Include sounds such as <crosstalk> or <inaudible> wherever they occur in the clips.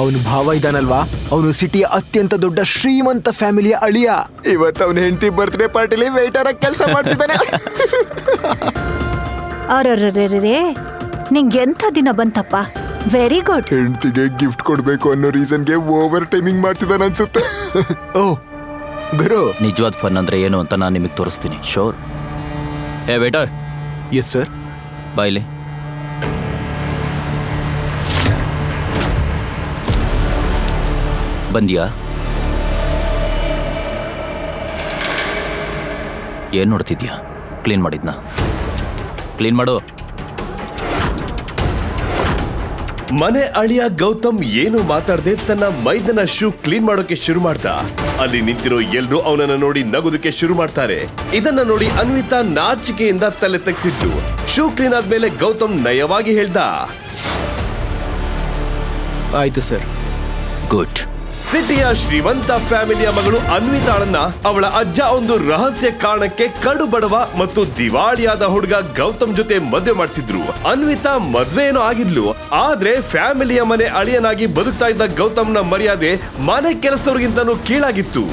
ಅವನು ಭಾವ ಇದ್ದಾನಲ್ವಾ ಅವನು ಸಿಟಿಯ ಅತ್ಯಂತ ದೊಡ್ಡ ಶ್ರೀಮಂತ ಫ್ಯಾಮಿಲಿಯ ಅಳಿಯ. ಇವತ್ತು ಅವನ ಹೆಂಡತಿ ಬರ್ತ್ಡೇ ಪಾರ್ಟಿಲಿ ವೇಟರ್ ಆಗಿ ಕೆಲಸ ಮಾಡ್ತಿದ್ದಾನೆ. ಅರರರೇ ನಿಂಗೆ ಎಂಥ ದಿನ ಬಂತಪ್ಪ? ವೆರಿ ಗುಡ್ ಹೆಂಡತಿಗೆ ಗಿಫ್ಟ್ ಕೊಡ್ಬೇಕು ಅನ್ನೋ ರೀಸನ್ಗೆ ಓವರ್ ಟೈಮಿಂಗ್ ಮಾಡ್ತಿದ್ದಾನೆ ಅನ್ಸುತ್ತೆ. ಓ ಗುರು. ನಿಜವಾದ ಫನ್ ಅಂದ್ರೆ ಏನು ಅಂತ ನಾನು ನಿಮಗೆ ತೋರಿಸ್ತೀನಿ. ಶೋರ್ ಏ ವೇಟರ್ ಎಸ್ ಸರ್ ಬಾಯ್ಲಿ ಬಂದ್ಯಾ? ಏನ್ ನೋಡ್ತಿದ್ಯಾ? ಕ್ಲೀನ್ ಮಾಡಿದ್ನಾ. ಕ್ಲೀನ್ ಮಾಡು. ಮನೆ ಅಳಿಯ ಗೌತಮ್ ಏನು ಮಾತಾಡದೆ ತನ್ನ ಮೈದನ ಶೂ ಕ್ಲೀನ್ ಮಾಡೋಕೆ ಶುರು ಮಾಡ್ದ. ಅಲ್ಲಿ ನಿಂತಿರೋ ಎಲ್ರು ಅವನನ್ನ ನೋಡಿ ನಗುದಕ್ಕೆ ಶುರು ಮಾಡ್ತಾರೆ. ಇದನ್ನ ನೋಡಿ ಅನ್ವಿತಾ ನಾಚಿಕೆಯಿಂದ ತಲೆ ತೆಗೆಸಿದ್ದು. ಶೂ ಕ್ಲೀನ್ ಆದ್ಮೇಲೆ ಗೌತಮ್ ನಯವಾಗಿ ಹೇಳ್ದ. ಆಯ್ತು ಸರ್. ಗುಡ್ ಸಿಟಿಯ ಶ್ರೀಮಂತ ಫ್ಯಾಮಿಲಿಯ ಮಗಳು ಅನ್ವಿತಾಳನ್ನ ಅವಳ ಅಜ್ಜ ಒಂದು ರಹಸ್ಯ ಕಾರಣಕ್ಕೆ ಕಡು ಬಡವ ಮತ್ತು ದಿವಾಳಿಯಾದ ಹುಡುಗ ಗೌತಮ್ ಜೊತೆ ಮದುವೆ ಮಾಡಿಸಿದ್ರು. ಅನ್ವಿತಾ ಮದ್ವೆ ಏನೋ ಆಗಿದ್ಲು, ಆದ್ರೆ ಫ್ಯಾಮಿಲಿಯ ಮನೆ ಅಳಿಯನಾಗಿ ಬದುಕ್ತಾ ಇದ್ದ ಗೌತಮ್ನ ಮರ್ಯಾದೆ ಮನೆ ಕೆಲಸದವ್ರಿಗಿಂತನೂ ಕೀಳಾಗಿತ್ತು.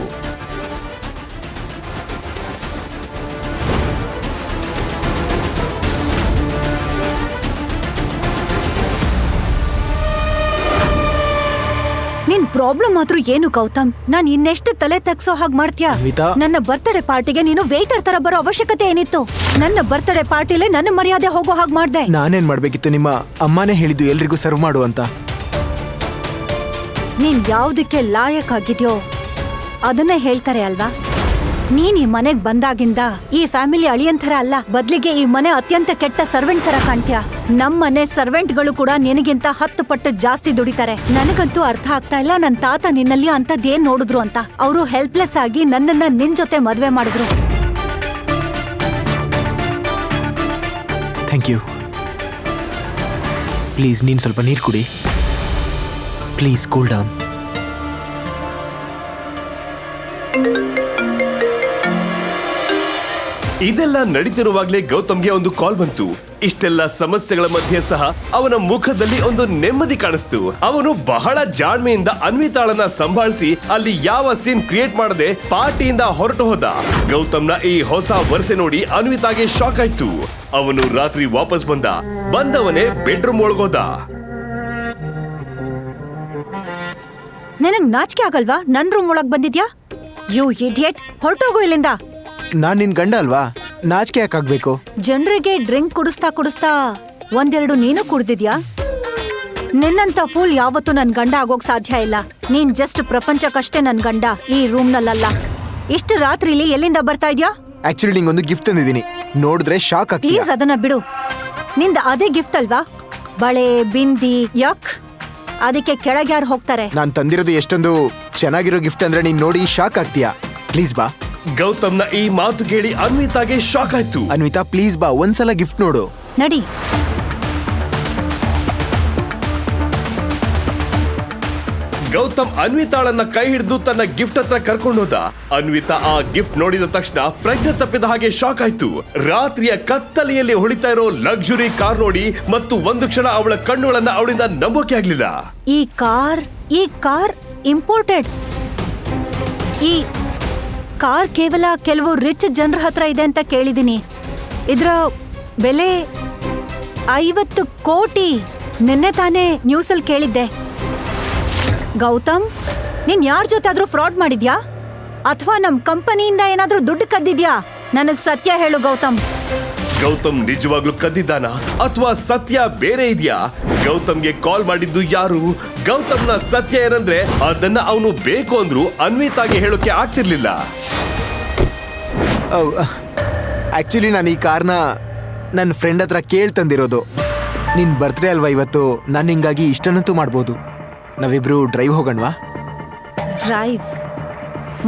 ಪ್ರಾಬ್ಲಮ್ ಮಾತ್ರ ಏನು ಗೌತಮ್? ನಾನ್ ಇನ್ನೆಷ್ಟು ತಲೆ ತಗ್ಸೋ ಹಾಗೆ ಮಾಡ್ತೀಯಾ? ನನ್ನ ಬರ್ತ್ಡೇ ಪಾರ್ಟಿಗೆ ನೀನು ವೇಟರ್ ತರ ಬರೋ ಅವಶ್ಯಕತೆ ಏನಿತ್ತು? ನನ್ನ ಬರ್ತ್ಡೇ ಪಾರ್ಟಿಲಿ ನನ್ನ ಮರ್ಯಾದೆ ಹೋಗೋ ಹಾಗೆ ಮಾಡ್ದೆ. ನಾನೇನ್ ಮಾಡ್ಬೇಕಿತ್ತು ನಿಮ್ಮ ಅಮ್ಮನೇ ಹೇಳಿದ್ದು ಎಲ್ರಿಗೂ ಸರ್ವ್ ಮಾಡು ಅಂತ? ನೀನ್ ಯಾವ್ದಕ್ಕೆ ಲಾಯಕ್ ಆಗಿದ್ಯೋ ಅದನ್ನೇ ಹೇಳ್ತಾರೆ ಅಲ್ವಾ? ನೀನ್ ಈ ಮನೆಗ್ ಬಂದಾಗಿಂದ ಈ ಫ್ಯಾಮಿಲಿ ಅಳಿಯಂತರ ಅಲ್ಲ. ಬದ್ಲಿಗೆ ಈ ಮನೆ ಅತ್ಯಂತ ಕೆಟ್ಟ ಸರ್ವೆಂಟ್ ತರ ಕಾಣ್ತೀಯ. ನಮ್ ಮನೆ ಸರ್ವೆಂಟ್ಗಳು ಕೂಡ ನಿನಗಿಂತ ಹತ್ತು ಪಟ್ಟು ಜಾಸ್ತಿ ದುಡಿತಾರೆ. ನನಗಂತೂ ಅರ್ಥ ಆಗ್ತಾ ಇಲ್ಲ ನನ್ ತಾತ ನಿನ್ನಲ್ಲಿ ಅಂತದೇನ್ ನೋಡಿದ್ರು ಅಂತ. ಅವರು ಹೆಲ್ಪ್ಲೆಸ್ ಆಗಿ ನನ್ನನ್ನ ನಿನ್ ಜೊತೆ ಮದ್ವೆ ಮಾಡಿದ್ರು. ಥ್ಯಾಂಕ್ ಯು ಪ್ಲೀಸ್ ನೀನು ಸ್ವಲ್ಪ ನೀರು ಕುಡಿ. ಪ್ಲೀಸ್ ಕೂಲ್ ಡೌನ್ ಇದೆಲ್ಲ ನಡೀತಿರುವಾಗ್ಲೇ ಗೌತಮ್ಗೆ ಒಂದು ಕಾಲ್ ಬಂತು. ಇಷ್ಟೆಲ್ಲ ಸಮಸ್ಯೆಗಳ ಮಧ್ಯೆ ಸಹ ಅವನ ಮುಖದಲ್ಲಿ ಒಂದು ನೆಮ್ಮದಿ ಕಾಣಿಸ್ತು. ಅವನು ಬಹಳ ಜಾಣ್ಮೆಯಿಂದ ಅನ್ವಿತಾಳನ್ನ ಸಂಭಾಳಿಸಿ ಅಲ್ಲಿ ಯಾವ ಸೀನ್ ಕ್ರಿಯೇಟ್ ಮಾಡದೆ ಪಾರ್ಟಿಯಿಂದ ಹೊರಟು ಹೋದ. ಗೌತಮ್ನ ಈ ಹೊಸ ವರ್ಷೆ ನೋಡಿ ಅನ್ವಿತಾಗೆ ಶಾಕ್ ಆಯ್ತು. ಅವನು ರಾತ್ರಿ ವಾಪಸ್ ಬಂದ. ಬಂದವನೇ ಬೆಡ್ರೂಮ್ ಒಳಗೋದ. ನಿನಗ್ ನಾಚಿಕೆ ಆಗಲ್ವಾ? ನನ್ ರೂಮ್ ಒಳಗ್ ಬಂದಿದ್ಯಾ? ಯು ಇಡಿಯಟ್, ಹೊರಟೋಗು ಇಲ್ಲಿಂದ. ನಾನು ನಿನ್ನ ಗಂಡ ಅಲ್ವಾ? ನಾಚಿಕೆ ಯಾಕಾಗ್ಬೇಕು? ಜನರಿಗೆ ಡ್ರಿಂಕ್ ಕುಡಿಸ್ತಾ ಕುಡಿಸ್ತಾ ಒಂದೆರಡು ನೀನು ಕುಡ್ದಿದ್ಯಾ? ನಿನ್ನಂತ ಫೂಲ್ ಯಾವತ್ತೂ ನನ್ ಗಂಡ ಆಗೋಕ್ ಸಾಧ್ಯ ಇಲ್ಲ. ನೀನ್ ಜಸ್ಟ್ ಪ್ರಪಂಚಕ್ಕಷ್ಟೇ ನನ್ ಗಂಡ ಈ ರೂಮ್ ನಲ್ಲಲ್ಲ ಇಷ್ಟು ರಾತ್ರಿಲಿ ಎಲ್ಲಿಂದ ಬರ್ತಾ ಇದ್ಯಾ? ಆಕ್ಚುಲಿ ನಿಂಗೊಂದು ಗಿಫ್ಟ್ ತಂದಿದ್ದೀನಿ. ನೋಡಿದ್ರೆ ಶಾಕ್ ಆಗ್ತೀಯ ಪ್ಲೀಸ್ ಅದನ್ನ ಬಿಡು. ನಿಂದ ಅದೇ ಗಿಫ್ಟ್ ಅಲ್ವಾ? ಬಳೆ ಬಿಂದಿ ಯಕ್ ಅದಕ್ಕೆ ಕೆಳಗೆ ಯಾರು ಹೋಗ್ತಾರೆ. ನಾನು ತಂದಿರೋದು ಎಷ್ಟೊಂದು ಚೆನ್ನಾಗಿರೋ ಗಿಫ್ಟ್ ಅಂದ್ರೆ ನೀನ್ ನೋಡಿ ಶಾಕ್ ಆಗ್ತೀಯಾ? ಪ್ಲೀಸ್ ಬಾ. ಗೌತಮ್ನ ಈ ಮಾತು ಕೇಳಿ ಅನ್ವಿತಾಗೆ ಶಾಕ್ ಆಯ್ತು. ಅನ್ವಿತಾ ಪ್ಲೀಸ್ ಬಾ ಒಂದ್ಸಲ ಗಿಫ್ಟ್ ನೋಡು. ನಡಿ. ಗೌತಮ್ ಅನ್ವಿತಾಳನ್ನ ಕೈ ಹಿಡಿದು ತನ್ನ ಗಿಫ್ಟ್ ಹತ್ರ ಕರ್ಕೊಂಡು ಹೋದ. ಅನ್ವಿತಾ ಆ ಗಿಫ್ಟ್ ನೋಡಿದ ತಕ್ಷಣ ಪ್ರಜ್ಞೆ ತಪ್ಪಿದ ಹಾಗೆ ಶಾಕ್ ಆಯ್ತು. ರಾತ್ರಿಯ ಕತ್ತಲೆಯಲ್ಲಿ ಹೊಳಿತಾ ಇರೋ ಲಕ್ಸುರಿ ಕಾರ್ ನೋಡಿ ಮತ್ತು ಒಂದು ಕ್ಷಣ ಅವಳ ಕಣ್ಣುಗಳನ್ನ ಅವಳಿಂದ ನಂಬೋಕೆ ಆಗ್ಲಿಲ್ಲ. ಈ ಕಾರ್ ಈ ಕಾರ್ ಇಂಪೋರ್ಟೆಡ್ ಈ ಕಾರ್ ಕೇವಲ ಕೆಲವು ರಿಚ್ ಜನರ ಹತ್ರ ಇದೆ ಅಂತ ಕೇಳಿದ್ದೀನಿ. ಇದರ ಬೆಲೆ ಐವತ್ತು ಕೋಟಿ ನಿನ್ನೆ ತಾನೇ ನ್ಯೂಸಲ್ಲಿ ಕೇಳಿದ್ದೆ. ಗೌತಮ್, ನೀನ್ ಯಾರ ಜೊತೆ ಫ್ರಾಡ್ ಮಾಡಿದ್ಯಾ? ಅಥವಾ ನಮ್ ಕಂಪನಿಯಿಂದ ಏನಾದ್ರೂ ದುಡ್ಡು ಕದ್ದಿದ್ಯಾ? ನನಗ್ ಸತ್ಯ ಹೇಳು ಗೌತಮ್. ಗೌತಮ್ ನಿಜವಾಗ್ಲೂ ಕದ್ದಿದ್ದಾನ? ಅಥವಾ ಸತ್ಯ ಬೇರೆ ಇದೆಯಾ? ಗೌತಮ್ಗೆ ಕಾಲ್ ಮಾಡಿದ್ದು ಯಾರು? ಗೌತಮ್ನ ಸತ್ಯ ಏನಂದ್ರೆ, ಅದನ್ನ ಅವನು ಬೇಕು ಅಂದ್ರು ಅನ್ವಿತಾಗೆ ಹೇಳೋಕೆ ಆಗ್ತಿರ್ಲಿಲ್ಲ. ಆಕ್ಚುಲಿ ನಾನು ಈ ಕಾರ್ನ ನನ್ನ ಫ್ರೆಂಡ್ ಹತ್ರ ಕೇಳ್ತಂದಿರೋದು ತಂದಿರೋದು. ನಿನ್ ಬರ್ತ್ಡೇ ಅಲ್ವಾ ಇವತ್ತು? ನಾನು ಹಿಂಗಾಗಿ ಇಷ್ಟನ್ನಂತೂ ಮಾಡ್ಬೋದು. ನಾವಿಬ್ರು ಡ್ರೈವ್ ಹೋಗೋಣವಾ? ಡ್ರೈವ್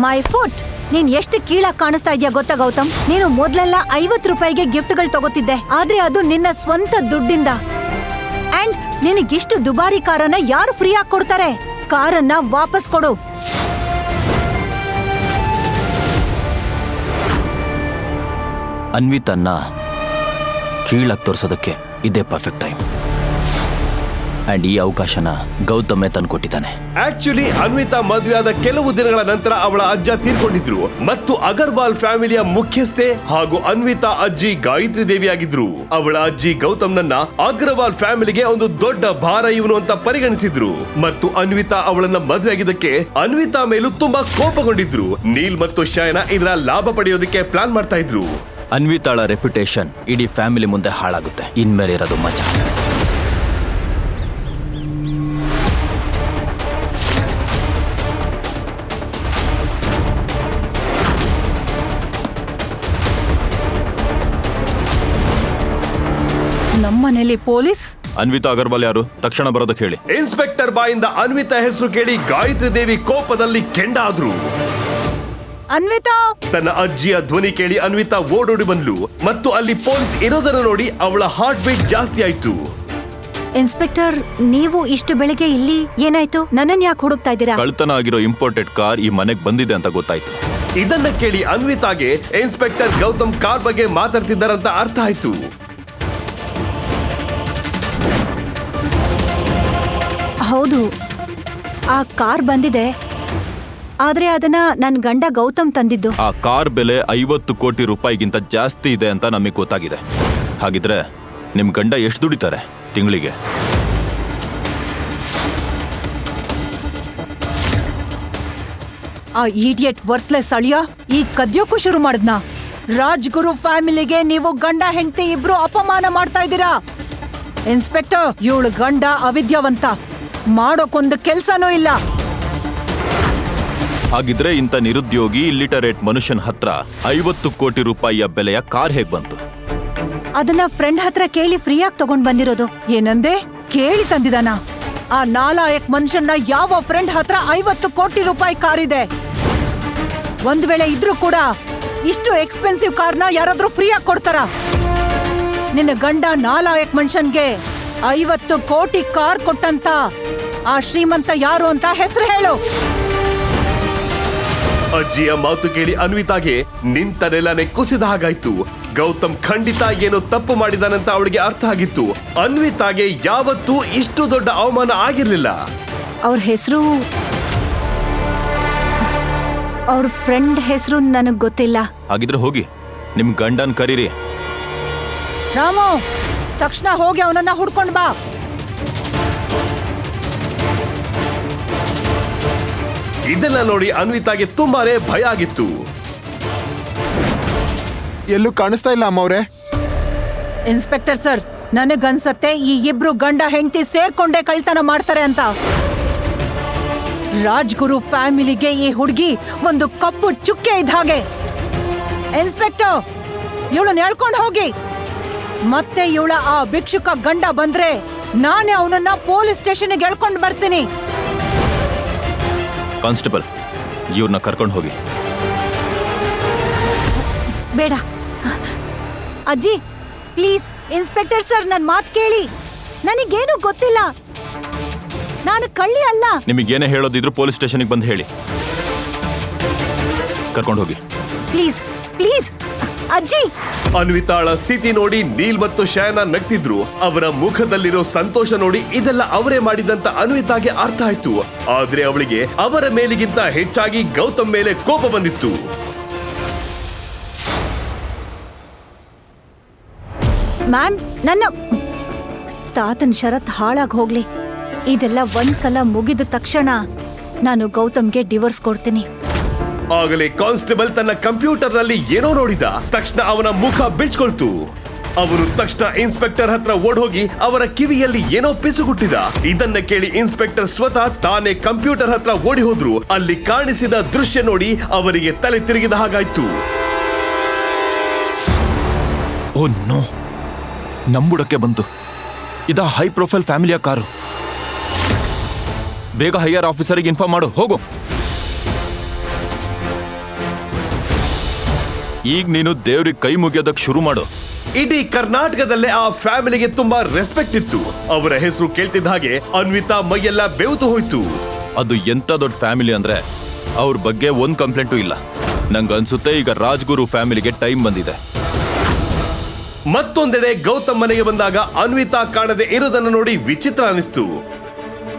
ಮೈ ಫುಟ್ ನೀನ್ ಎಷ್ಟು ಕೀಳಾಗಿ ಕಾಣಿಸ್ತಾ ಇದೆಯಾ ಗೊತ್ತಾ, ಗೌತಮ್? ನೀನು ಮೊದಲೆಲ್ಲ ಐವತ್ತು ರೂಪಾಯಿಗೆ ಗಿಫ್ಟ್ಗಳು ತಗೋತಿದ್ದೆ. ಆದ್ರೆ ಅದು ನಿನ್ನ ಸ್ವಂತ ದುಡ್ಡಿಂದ. ಅಂಡ್ ನಿನಗಿಷ್ಟು ದುಬಾರಿ ಕಾರನ್ನ ಯಾರು ಫ್ರೀ ಆಗಿ ಕೊಡ್ತಾರೆ? ಕಾರನ್ನ ವಾಪಸ್ ಕೊಡು. ಅನ್ವಿತನ್ನ ಕೀಳಾಗಿ ತೋರಿಸೋದಕ್ಕೆ ಇದೇ ಪರ್ಫೆಕ್ಟ್ ಟೈಮ್ ಅಂಡ್ ಈ ಅವಕಾಶನ ಗೌತಮ್ನೇ ತಂದು ಕೊಟ್ಟಿದ್ದಾನೆ ಆಕ್ಚುಲಿ ಅನ್ವಿತಾ ಮದುವೆ ಆದ ಕೆಲವು ದಿನಗಳ ನಂತರ ಅವಳ ಅಜ್ಜ ತೀರ್ಕೊಂಡಿದ್ರು ಮತ್ತು ಅಗರ್ವಾಲ್ ಫ್ಯಾಮಿಲಿಯ ಮುಖ್ಯಸ್ಥೆ ಹಾಗೂ ಅನ್ವಿತಾ ಅಜ್ಜಿ ಗಾಯತ್ರಿ ದೇವಿ ಆಗಿದ್ರು ಅವಳ ಅಜ್ಜಿ ಗೌತಮ್ನನ್ನ ಅಗ್ರವಾಲ್ ಫ್ಯಾಮಿಲಿಗೆ ಒಂದು ದೊಡ್ಡ ಭಾರ ಇವನು ಅಂತ ಪರಿಗಣಿಸಿದ್ರು. ಮತ್ತು ಅನ್ವಿತಾ ಅವಳನ್ನ ಮದುವೆ ಆಗಿದ್ದಕ್ಕೆ ಅನ್ವಿತಾ ಮೇಲೂ ತುಂಬಾ ಕೋಪಗೊಂಡಿದ್ರು. ನೀಲ್ ಮತ್ತು ಶಯನ ಇದರ ಲಾಭ ಪಡೆಯೋದಕ್ಕೆ ಪ್ಲಾನ್ ಮಾಡ್ತಾ ಇದ್ರು. ಅನ್ವಿತಾಳ ರೆಪ್ಯುಟೇಷನ್ ಇಡೀ ಫ್ಯಾಮಿಲಿ ಮುಂದೆ ಹಾಳಾಗುತ್ತೆ. ಇನ್ಮೇಲೆ ಇರೋದು ಮಜಾ. ನಮ್ಮನೇಲಿ ಪೊಲೀಸ್? ಅನ್ವಿತಾ ಅಗರ್ವಾಲ್ ಯಾರು? ತಕ್ಷಣ ಬರೋದಕ್ಕೆ ಹೇಳಿ. ಇನ್ಸ್ಪೆಕ್ಟರ್ ಬಾಯಿಂದ ಅನ್ವಿತಾ ಹೆಸರು ಕೇಳಿ ಗಾಯತ್ರಿ ದೇವಿ ಕೋಪದಲ್ಲಿ ಕೆಂಡಾದ್ರು. ಅನ್ವಿತಾ? ತನ್ನ ಅಜ್ಜಿಯ ಧ್ವನಿ ಕೇಳಿ ಅನ್ವಿತಾ ಓಡೋಡಿ ಬಂದ್ಲು ಮತ್ತು ಅಲ್ಲಿ ಪೊಲೀಸ್ ಇರೋದನ್ನ ನೋಡಿ ಅವಳ ಹಾರ್ಟ್ ಬೀಟ್ ಜಾಸ್ತಿ ಆಯ್ತು. ಇನ್ಸ್ಪೆಕ್ಟರ್ ನೀವು ಇಷ್ಟು ಬೆಳಿಗ್ಗೆ ಇಲ್ಲಿ ಏನಾಯ್ತು? ನನ್ನನ್ ಯಾಕೆ ಹುಡುಕ್ತಾ ಇದ್ದೀರಾ? ಕಳ್ತನ ಆಗಿರೋ ಇಂಪೋರ್ಟೆಡ್ ಕಾರ್ ಈ ಮನೆಗೆ ಬಂದಿದೆ ಅಂತ ಗೊತ್ತಾಯ್ತು. ಇದನ್ನ ಕೇಳಿ ಅನ್ವಿತಾಗೆ ಇನ್ಸ್ಪೆಕ್ಟರ್ ಗೌತಮ್ ಕಾರ್ ಬಗ್ಗೆ ಮಾತಾಡ್ತಿದ್ದಾರಂತ ಅರ್ಥ ಆಯ್ತು. ಹೌದು ಆ ಕಾರ್ ಬಂದಿದೆ. ಆದ್ರೆ ಅದನ್ನ ನನ್ ಗಂಡ ಗೌತಮ್ ತಂದಿದ್ದು. ಆ ಕಾರ್ ಬೆಲೆ ಐವತ್ತು ಕೋಟಿ ರೂಪಾಯಿಗಿಂತ ಜಾಸ್ತಿ ಇದೆ ಅಂತ ನಮಗೆ ಗೊತ್ತಾಗಿದೆ. ಹಾಗಿದ್ರೆ ನಿಮ್ ಗಂಡ ಎಷ್ಟು ದುಡಿತಾರೆ ತಿಂಗಳಿಗೆ? ಆ ಈಡಿಯಟ್ ವರ್ತ್ಲೆಸ್ ಅಳಿಯ ಈ ಕದ್ಯೋಕ್ಕೂ ಶುರು ಮಾಡಿದ್ನ? ರಾಜ್ಗುರು ಫ್ಯಾಮಿಲಿಗೆ ನೀವು ಗಂಡ ಹೆಂಡತಿ ಇಬ್ರು ಅಪಮಾನ ಮಾಡ್ತಾ ಇದ್ದೀರಾ? ಇನ್ಸ್ಪೆಕ್ಟರ್ ಇವಳು ಗಂಡ ಅವಿದ್ಯಾವಂತ. ಮಾಡೋಕೊಂದು ಕೆಲ್ಸನೂ ಇಲ್ಲ. ಹಾಗಿದ್ರೆ ಇಂಥ ನಿರುದ್ಯೋಗಿ ಇಲ್ಲಿಟರೇಟ್ ಮನುಷ್ಯನ ಹತ್ರ ಐವತ್ತು ಕೋಟಿ ರೂಪಾಯಿಯ ಬೆಲೆಯ ಕಾರ್ ಹೇಗ್ ಬಂತು? ಅದನ್ನ ಫ್ರೆಂಡ್ ಹತ್ರ ಕೇಳಿ ಫ್ರೀಯಾಗಿ ತಗೊಂಡ್ ಬಂದಿರೋದು. ಏನಂದೆ? ಕೇಳಿ ತಂದಿದಾನ. ಆ ನಾಲಾಯಕ್ ಮನುಷ್ಯನ ಯಾವ ಫ್ರೆಂಡ್ ಹತ್ರ ಐವತ್ತು ಕೋಟಿ ರೂಪಾಯಿ ಕಾರ್ ಇದೆ? ಒಂದ್ ವೇಳೆ ಇದ್ರೂ ಕೂಡ ಇಷ್ಟು ಎಕ್ಸ್ಪೆನ್ಸಿವ್ ಕಾರ್ನ ಯಾರಾದ್ರೂ ಫ್ರೀಯಾಗಿ ಕೊಡ್ತಾರ? ನಿನ್ನ ಗಂಡ ನಾಲಾಯಕ್ ಮನುಷ್ಯನ್ಗೆ ಐವತ್ತು ಕೋಟಿ ಕಾರ್ ಕೊಟ್ಟಂತ ಆ ಶ್ರೀಮಂತ ಯಾರು ಅಂತ ಹೆಸರು ಹೇಳು. ಅಜ್ಜಿಯ ಮಾತು ಕೇಳಿ ಅನ್ವಿತಾಗೆ ನಿಂತ ನೆಲನೆ ಕುಸಿದ ಹಾಗಾಯ್ತು. ಗೌತಮ್ ಖಂಡಿತ ಏನೋ ತಪ್ಪು ಮಾಡಿದಾನಂತ ಅವಳಿಗೆ ಅರ್ಥ ಆಗಿತ್ತು. ಅನ್ವಿತಾಗೆ ಯಾವತ್ತೂ ಇಷ್ಟು ದೊಡ್ಡ ಅವಮಾನ ಆಗಿರ್ಲಿಲ್ಲ. ಅವ್ರ ಹೆಸರು? ಅವ್ರ ಫ್ರೆಂಡ್ ಹೆಸರು ನನಗ್ ಗೊತ್ತಿಲ್ಲ. ಹಾಗಿದ್ರೆ ಹೋಗಿ. ನಿಮ್ ಗಂಡನ್ ಕರೀರಿ. ರಾಮು ತಕ್ಷಣ ಹೋಗಿ ಅವನನ್ನ ಹುಡ್ಕೊಂಡ್ ಬಾ. ಇದೆಲ್ಲ ನೋಡಿ ಅನ್ವಿತಾಗೆ ತುಂಬಾನೇ ಭಯ ಆಗಿತ್ತು. ಎಲ್ಲೂ ಕಾಣಿಸ್ತಾ ಇಲ್ಲ ಅಮ್ಮವ್ರೆ. ಇನ್ಸ್ಪೆಕ್ಟರ್ ಸರ್ ನನಗನ್ಸತ್ತೆ ಈ ಇಬ್ರು ಗಂಡ ಹೆಂಡತಿ ಸೇರ್ಕೊಂಡೇ ಕಳ್ತನ ಮಾಡ್ತಾರೆ ಅಂತ. ರಾಜ್ಗುರು ಫ್ಯಾಮಿಲಿಗೆ ಈ ಹುಡುಗಿ ಒಂದು ಕಪ್ಪು ಚುಕ್ಕೆ ಇದ್ದ ಹಾಗೆ. ಇನ್ಸ್ಪೆಕ್ಟರ್ ಇವಳು ಎಳ್ಕೊಂಡು ಹೋಗಿ. ಮತ್ತೆ ಇವಳ ಆ ಭಿಕ್ಷುಕ ಗಂಡ ಬಂದ್ರೆ ನಾನೇ ಅವನನ್ನ ಪೊಲೀಸ್ ಸ್ಟೇಷನ್ಗೆ ಎಳ್ಕೊಂಡು ಬರ್ತೀನಿ. ಕಾನ್ಸ್ಟೇಬಲ್ ಇವ್ರನ್ನ ಕರ್ಕೊಂಡು ಹೋಗಿ. ಬೇಡ. ಅಜ್ಜಿ ಪ್ಲೀಸ್ ಇನ್ಸ್ಪೆಕ್ಟರ್ ಸರ್ ನನ್ನ ಮಾತು ಕೇಳಿ. ನನಗೇನು ಗೊತ್ತಿಲ್ಲ. ನಾನು ಕಳ್ಳಿ ಅಲ್ಲ. ನಿಮಗೇನೇ ಹೇಳೋದಿದ್ರು ಪೊಲೀಸ್ ಸ್ಟೇಷನ್ಗೆ ಬಂದು ಹೇಳಿ. ಕರ್ಕೊಂಡು ಹೋಗಿ. ಪ್ಲೀಸ್ ಪ್ಲೀಸ್ ಅಜ್ಜಿ! ಅನ್ವಿತಾಳ ಸ್ಥಿತಿ ನೋಡಿ ನೀಲ್ ಮತ್ತು ಶಯನ ನಗ್ತಿದ್ರು. ಅವರ ಮುಖದಲ್ಲಿರೋ ಸಂತೋಷ ನೋಡಿ ಇದೆಲ್ಲ ಅವರೇ ಮಾಡಿದಂತ ಅನ್ವಿತಾಗೆ ಅರ್ಥ ಆಯ್ತು. ಆದ್ರೆ ಅವಳಿಗೆ ಅವರ ಮೇಲಿಗಿಂತ ಹೆಚ್ಚಾಗಿ ಗೌತಮ್ ಮೇಲೆ ಕೋಪ ಬಂದಿತ್ತು. ಮ್ಯಾಮ್ ನನ್ನ ತಾತನ್ ಶರತ್ ಹಾಳಾಗ್ ಹೋಗ್ಲಿ. ಇದೆಲ್ಲ ಒಂದ್ಸಲ ಮುಗಿದ ತಕ್ಷಣ ನಾನು ಗೌತಮ್ಗೆ ಡಿವೋರ್ಸ್ ಕೊಡ್ತೀನಿ. ಆಗಲೇ ಕಾನ್ಸ್ಟೇಬಲ್ ತನ್ನ ಕಂಪ್ಯೂಟರ್ನಲ್ಲಿ ಏನೋ ನೋಡಿದ. ತಕ್ಷಣ ಅವನ ಮುಖ ಬಿಚ್ಕೊಳ್ತು ಅವರು ತಕ್ಷಣ ಇನ್ಸ್ಪೆಕ್ಟರ್ ಹತ್ರ ಓಡೋಗಿ ಅವರ ಕಿವಿಯಲ್ಲಿ ಏನೋ ಪಿಸುಗುಟ್ಟಿದ. ಇದನ್ನ ಕೇಳಿ ಇನ್ಸ್ಪೆಕ್ಟರ್ ಸ್ವತಃ ತಾನೇ ಕಂಪ್ಯೂಟರ್ ಹತ್ರ ಓಡಿ ಹೋದ್ರು ಅಲ್ಲಿ ಕಾಣಿಸಿದ ದೃಶ್ಯ ನೋಡಿ ಅವರಿಗೆ ತಲೆ ತಿರುಗಿದ ಹಾಗಾಯ್ತು. Oh no. ನಂಬುಡಕ್ಕೆ ಬಂತು. ಇದ ಹೈ ಪ್ರೊಫೈಲ್ ಫ್ಯಾಮಿಲಿಯ ಕಾರು. ಬೇಗ ಹೈಯರ್ ಆಫೀಸರಿಗೆ ಇನ್ಫಾರ್ಮ್ ಮಾಡು. ಹೋಗು. ಈಗ ನೀನು ದೇವ್ರಿಗೆ ಕೈ ಮುಗಿಯೋದಕ್ಕೆ ಶುರು ಮಾಡು. ಇಡೀ ಕರ್ನಾಟಕದಲ್ಲೇ ಆ ಫ್ಯಾಮಿಲಿಗೆ ತುಂಬಾ ರೆಸ್ಪೆಕ್ಟ್ ಇತ್ತು. ಅವರ ಹೆಸರು ಕೇಳ್ತಿದ್ದ ಹಾಗೆ ಅನ್ವಿತಾ ಮೈಯೆಲ್ಲ ಬೆವ್ತು ಹೋಯ್ತು. ಅದು ಎಂತ ದೊಡ್ಡ ಫ್ಯಾಮಿಲಿ ಅಂದ್ರೆ ಅವ್ರ ಬಗ್ಗೆ ಒಂದ್ ಕಂಪ್ಲೇಂಟು ಇಲ್ಲ. ನಂಗೆ ಅನ್ಸುತ್ತೆ ಈಗ ರಾಜ್ಗುರು ಫ್ಯಾಮಿಲಿಗೆ ಟೈಮ್ ಬಂದಿದೆ. ಮತ್ತೊಂದೆಡೆ ಗೌತಮ್ ಮನೆಗೆ ಬಂದಾಗ ಅನ್ವಿತಾ ಕಾಣದೆ ಇರೋದನ್ನು ನೋಡಿ ವಿಚಿತ್ರ ಅನಿಸ್ತು.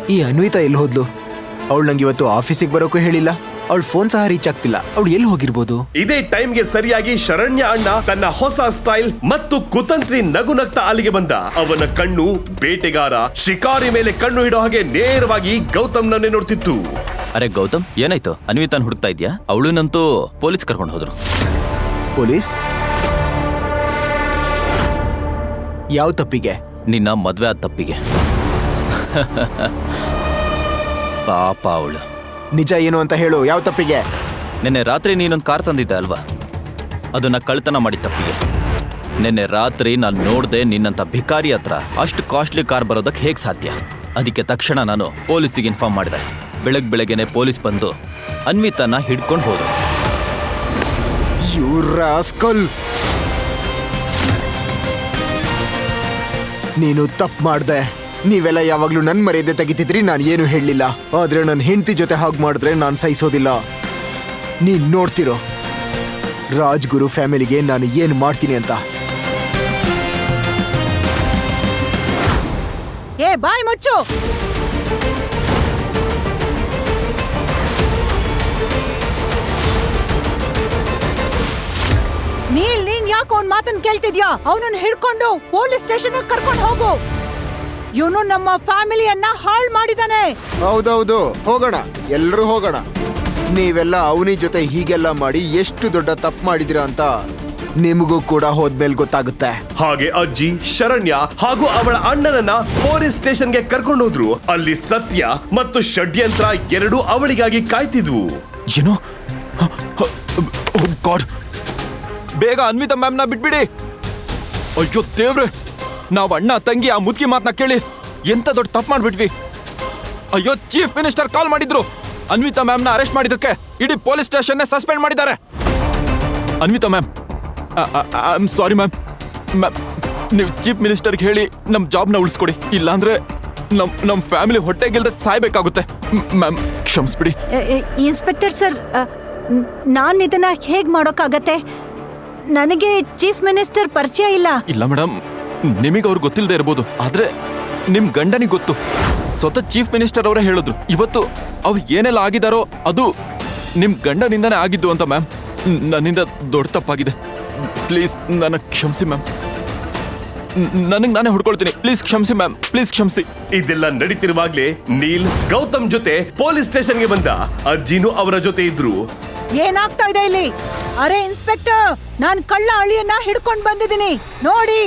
ಈ ಅನ್ವಿತಾ ಎಲ್ಲಿ ಹೋದ್ಲು? ಅವಳು ನಂಗೆ ಇವತ್ತು ಆಫೀಸಿಗೆ ಬರೋಕ್ಕೂ ಹೇಳಿಲ್ಲ. ಅವಳು ಫೋನ್ ಸಹ ರೀಚ್ ಆಗ್ತಿಲ್ಲ. ಅವಳು ಎಲ್ಲಿ ಹೋಗಿರ್ಬೋದು? ಇದೇ ಟೈಮ್ಗೆ ಸರಿಯಾಗಿ ಶರಣ್ಯ ಅಣ್ಣ ತನ್ನ ಹೊಸ ಸ್ಟೈಲ್ ಮತ್ತು ಕುತಂತ್ರಿ ನಗು ನಗ್ತಾ ಅಲ್ಲಿಗೆ ಬಂದ. ಅವನ ಕಣ್ಣು ಬೇಟೆಗಾರ ಶಿಕಾರಿ ಮೇಲೆ ಕಣ್ಣು ಇಡೋ ಹಾಗೆ ನೇರವಾಗಿ ಗೌತಮ್ನನ್ನೇ ನೋಡ್ತಿತ್ತು. ಅರೆ ಗೌತಮ್ ಏನಾಯ್ತು? ಅನ್ವಿತಾನ್ ಹುಡುಕ್ತಾ ಇದ್ಯಾ? ನಂತೂ ಪೊಲೀಸ್ ಕರ್ಕೊಂಡು ಹೋದ್ರು. ಪೊಲೀಸ್? ಯಾವ ತಪ್ಪಿಗೆ? ನಿನ್ನ ಮದ್ವೆ ಆದ ತಪ್ಪಿಗೆ. <laughs> ಪಾಪ ಅವಳು. ನಿಜ ಏನು ಅಂತ ಹೇಳು ಯಾವ ತಪ್ಪಿಗೆ? ನಿನ್ನೆ ರಾತ್ರಿ ನೀನೊಂದು ಕಾರ್ ತಂದಿದ್ದೆ ಅಲ್ವಾ? ಅದನ್ನ ಕಳ್ತನ ಮಾಡಿ ತಪ್ಪಿಗೆ. ನಿನ್ನೆ ರಾತ್ರಿ ನಾನು ನೋಡ್ದೆ ನಿನ್ನಂತ ಭಿಕಾರಿ ಹತ್ರ ಅಷ್ಟು ಕಾಸ್ಟ್ಲಿ ಕಾರ್ ಬರೋದಕ್ಕೆ ಹೇಗೆ ಸಾಧ್ಯ? ಅದಕ್ಕೆ ತಕ್ಷಣ ನಾನು ಪೊಲೀಸಿಗೆ ಇನ್ಫಾರ್ಮ್ ಮಾಡಿದೆ. ಬೆಳಗ್ಗೆ ಬೆಳಗ್ಗೆನೆ ಪೊಲೀಸ್ ಬಂದು ಅನ್ವಿತನ ಹಿಡ್ಕೊಂಡು ಹೋದ್ರು. You rascal! ನೀನು ತಪ್ಪು ಮಾಡ್ದೆ. ನೀವೆಲ್ಲ ಯಾವಾಗ್ಲೂ ನನ್ ಮರ್ಯಾದೆ ತೆಗಿತಿದ್ರಿ, ನಾನು ಏನು ಹೇಳಲಿಲ್ಲ. ಆದ್ರೆ ನನ್ನ ಹೆಂಡತಿ ಜೊತೆ ಹಾಗೆ ಮಾಡಿದ್ರೆ ನಾನು ಸಹಿಸೋದಿಲ್ಲ. ನೀನ್ ನೋಡ್ತಿರೋ. ರಾಜ್ಗುರು ಫ್ಯಾಮಿಲಿಗೆ ನಾನು ಏನು ಮಾಡ್ತೀನಿ ಅಂತ. ಏ, ಬಾಯ್ ಮುಚ್ಚು! ನೀಲ್, ನೀನ್ ಯಾಕೆ ಅವ್ನ ಮಾತನ್ ಕೇಳ್ತಿದ್ಯಾ? ಅವನನ್ನ ಹಿಡ್ಕೊಂಡು ಪೊಲೀಸ್ ಸ್ಟೇಷನ್ ಕರ್ಕೊಂಡು ಹೋಗು. ಇವನು ನಮ್ಮ ಫ್ಯಾಮಿಲಿಯನ್ನ ಹಾಳು ಮಾಡಿದಾನೆ. ಹೌದೌದು. ಹೋಗೋಣ. ಎಲ್ಲರೂ ಹೋಗೋಣ. ನೀವೆಲ್ಲ ಅವನಿ ಜೊತೆ ಹೀಗೆಲ್ಲ ಮಾಡಿ ಎಷ್ಟು ದೊಡ್ಡ ತಪ್ಪು ಮಾಡಿದಿರ ಅಂತ ನಿಮಗೂ ಕೂಡ ಹೋದ್ಮೇಲೆ ಗೊತ್ತಾಗುತ್ತೆ. ಹಾಗೆ ಅಜ್ಜಿ ಶರಣ್ಯ ಹಾಗೂ ಅವಳ ಅಣ್ಣನನ್ನ ಪೊಲೀಸ್ ಸ್ಟೇಷನ್ಗೆ ಕರ್ಕೊಂಡೋದ್ರು ಅಲ್ಲಿ ಸತ್ಯ ಮತ್ತು ಷಡ್ಯಂತ್ರ ಎರಡೂ ಅವಳಿಗಾಗಿ ಕಾಯ್ತಿದ್ವು. ಏನು? ಗಾಡ್. ಬೇಗ ಅನ್ವಿತಾ ಮ್ಯಾಮ್ನ ಬಿಟ್ಬಿಡಿ. ಅಯ್ಯೋ ದೇವ್ರೆ. ನಾವ್ ಅಣ್ಣ ತಂಗಿ ಆ ಮುದುಕಿ ಮಾತನ್ನ ಕೇಳಿ ಎಂತ ದೊಡ್ಡ ತಪ್ಪು ಮಾಡ್ಬಿಟ್ವಿ. ಅಯ್ಯೋ ಚೀಫ್ ಮಿನಿಸ್ಟರ್ ಕಾಲ್ ಮಾಡಿದ್ರು. ಅನ್ವಿತಾ ಮ್ಯಾಮ್ನ ಅರೆಸ್ಟ್ ಮಾಡಿದ್ದಕ್ಕೆ ಇಡೀ ಪೊಲೀಸ್ ಸ್ಟೇಷನ್ನೇ ಸಸ್ಪೆಂಡ್ ಮಾಡಿದ್ದಾರೆ. Anvitha ma'am I am sorry ma'am ma'am ನೀವು ಚೀಫ್ ಮಿನಿಸ್ಟರ್ಗೆ ಹೇಳಿ ನಮ್ಮ ಜಾಬ್ನ ಉಳಿಸ್ಕೊಡಿ. ಇಲ್ಲಾಂದ್ರೆ ನಮ್ಮ ನಮ್ಮ ಫ್ಯಾಮಿಲಿ ಹೊಟ್ಟೆಗಿಲ್ದೆ ಸಾಯ್ಬೇಕಾಗುತ್ತೆ. ಮ್ಯಾಮ್ ಕ್ಷಮಿಸ್ಬಿಡಿ. ಇನ್ಸ್ಪೆಕ್ಟರ್ ಸರ್ ನಾನ್ ಇದನ್ನ ಹೇಗ್ ಮಾಡೋಕ್ಕಾಗತ್ತೆ? ನನಗೆ ಚೀಫ್ ಮಿನಿಸ್ಟರ್ ಪರಿಚಯ ಇಲ್ಲ. ಇಲ್ಲ ಮೇಡಮ್ ನಿಮಗೆ ಅವ್ರು ಗೊತ್ತಿಲ್ಲದೆ ಇರ್ಬೋದು ಆದ್ರೆ ನಿಮ್ ಗಂಡನಿಗೆ ಗೊತ್ತು. ಸ್ವತಃ ಚೀಫ್ ಮಿನಿಸ್ಟರ್ ಅವರೇ ಹೇಳಿದ್ರು. ಇವತ್ತು ಅವ್ರು ಏನೆಲ್ಲ ಆಗಿದಾರೋ ಅದು ನಿಮ್ ಗಂಡನಿಂದನೇ ಆಗಿದ್ದು ಅಂತ ಮ್ಯಾಮ್. ನನ್ನಿಂದ ದೊಡ್ಡ ತಪ್ಪಾಗಿದೆ. ಪ್ಲೀಸ್ ನನ್ನ ಕ್ಷಮಿಸಿ ಮ್ಯಾಮ್. ನನಗೆ ನಾನೇ ಹುಡ್ಕೊಳ್ತೀನಿ. ಪ್ಲೀಸ್ ಕ್ಷಮಿಸಿ ಮ್ಯಾಮ್. ಪ್ಲೀಸ್ ಕ್ಷಮಿಸಿ. ಇದೆಲ್ಲ ನಡೀತಿರುವಾಗ್ಲೇ ನೀಲ್ ಗೌತಮ್ ಜೊತೆ ಪೊಲೀಸ್ ಸ್ಟೇಷನ್ಗೆ ಬಂದ ಅಜ್ಜಿನೂ ಅವರ ಜೊತೆ ಇದ್ರು. ಏನಾಗ್ತಾ ಇದೆ ಇಲ್ಲಿ? ಅರೆ ಇನ್ಸ್ಪೆಕ್ಟರ್ ನಾನ್ ಕಳ್ಳ ಅಳಿಯನ್ನ ಹಿಡ್ಕೊಂಡ್ ಬಂದಿದ್ದೀನಿ. ನೋಡಿ.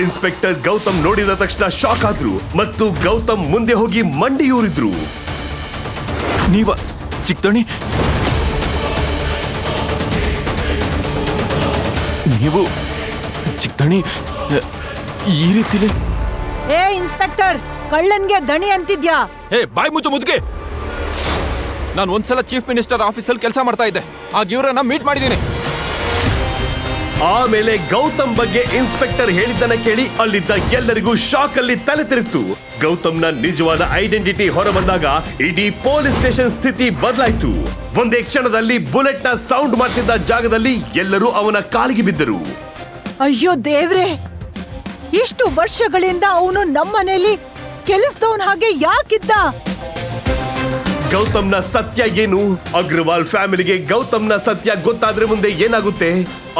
ಇನ್ಸ್ಪೆಕ್ಟರ್ ಗೌತಮ್ ನೋಡಿದ ತಕ್ಷಣ ಶಾಕ್ ಆದ್ರು ಮತ್ತು ಗೌತಮ್ ಮುಂದೆ ಹೋಗಿ ಮಂಡಿಯೂರಿದ್ರು ನೀವ ಚಿಕ್ತಣಿ? ನೀವು ಚಿಕ್ತಣಿ ಈ ರೀತಿಲಿ? ಏ ಇನ್ಸ್ಪೆಕ್ಟರ್ ಕಳ್ಳನ್ಗೆ ದಣಿ ಅಂತಿದ್ಯಾ? ಹೇ ಬಾಯಿ ಮುಚ್ಚು ಮುದುಕೆ! ನಾನು ಒಂದ್ಸಲ ಚೀಫ್ ಮಿನಿಸ್ಟರ್ ಆಫೀಸಲ್ಲಿ ಕೆಲಸ ಮಾಡ್ತಾ ಇದ್ದೆ. ಆಗ ಇವರನ್ನ ಮೀಟ್ ಮಾಡಿದ್ದೀನಿ. ಆಮೇಲೆ ಗೌತಮ್ ಬಗ್ಗೆ ಇನ್ಸ್ಪೆಕ್ಟರ್ ಹೇಳಿದ್ದನ್ನ ಕೇಳಿ ಅಲ್ಲಿದ್ದ ಎಲ್ಲರಿಗೂ ಶಾಕ್ ಅಲ್ಲಿ ತಲೆ ತಿರುಗ್ತು. ಗೌತಮ್ನ ನಿಜವಾದ ಐಡೆಂಟಿಟಿ ಹೊರಬಂದಾಗ ಇಡೀ ಪೊಲೀಸ್ ಸ್ಟೇಷನ್ ಸ್ಥಿತಿ ಬದಲಾಯಿತು. ಒಂದೇ ಕ್ಷಣದಲ್ಲಿ ಬುಲೆಟ್ನ ಸೌಂಡ್ ಮಾಡ್ತಿದ್ದ ಜಾಗದಲ್ಲಿ ಎಲ್ಲರೂ ಅವನ ಕಾಲಿಗೆ ಬಿದ್ದರು. ಅಯ್ಯೋ ದೇವ್ರೆ! ಇಷ್ಟು ವರ್ಷಗಳಿಂದ ಅವನು ನಮ್ಮನೇಲಿ ಕೆಲಸದವನ್ ಹಾಗೆ ಯಾಕಿದ್ದ? ಗೌತಮ್ನ ಸತ್ಯ ಏನು? ಅಗ್ರವಾಲ್ ಫ್ಯಾಮಿಲಿಗೆ ಗೌತಮ್ನ ಸತ್ಯ ಗೊತ್ತಾದ್ರೆ ಮುಂದೆ ಏನಾಗುತ್ತೆ?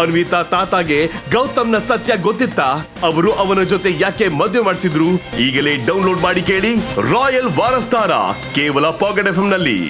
ಅನ್ವಿತಾ ತಾತಾಗೆ ಗೌತಮ್ನ ಸತ್ಯ ಗೊತ್ತಿತ್ತಾ? ಅವರು ಅವನ ಜೊತೆ ಯಾಕೆ ಮದುವೆ ಮಾಡಿಸಿದ್ರು? ಈಗಲೇ ಡೌನ್ಲೋಡ್ ಮಾಡಿ ಕೇಳಿ ರಾಯಲ್ ವಾರಸ್ತಾರ, ಕೇವಲ ಪಾಕೆಟ್ ಎಫ್ನಲ್ಲಿ.